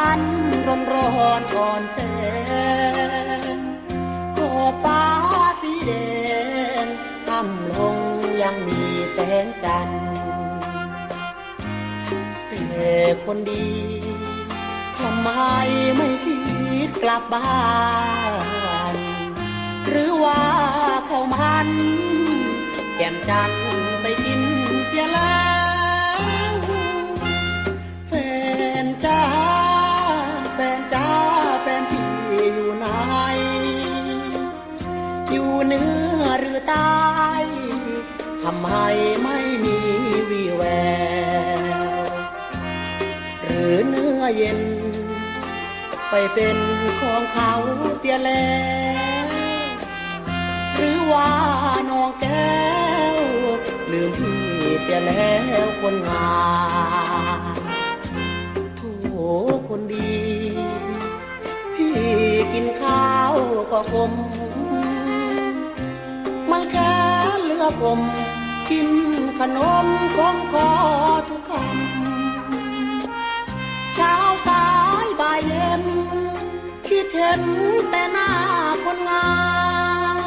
ร้อนร้อนอ่อนแสงขอบฟ้าสีแดงค่ำลงยังมีแสงจันทร์แต่คนดีทำไมไม่คิดกลับบ้าน หรือว่าเขามันแก้มจันไปกินเสียแล้ว เหนือหรือใต้ทำไมไม่มีวีแวว หรือเนื้อเย็น ไปเป็นของเขาเสียแล้วหรือว่าน้องแก้ว ลืมพี่เสียแล้วคนงามโถคนดี พี่กินข้าวก็คม ผม กินขนมของคอทุกคำเช้าสายบ่ายเย็น คิดเห็นแต่หน้าคนงา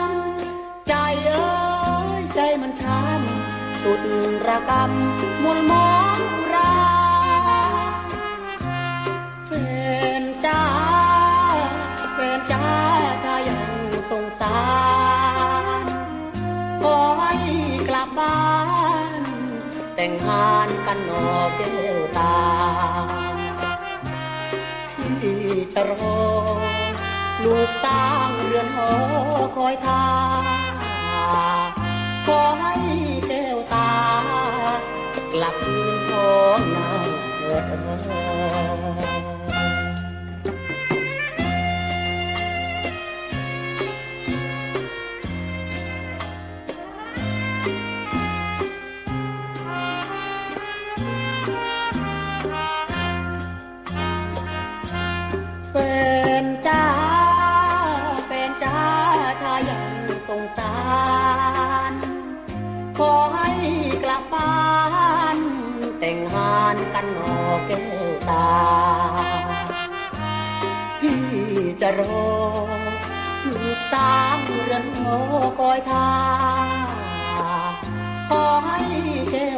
ม ใจเอ้ยใจมันช้ำสุดระกำมวลมอง แต่งงานกันหนอแก้วตา พี่จะรอ ลูกสร้างเรือนหอคอยทาขอให้แก้วตา กลับคืนท้องนาเถิด งสาร ขอให้กลับบ้าน แต่งงานกันหนอแก้วตา พี่จะรอลูกสางเรือนหอคอยท่าขอให้แก้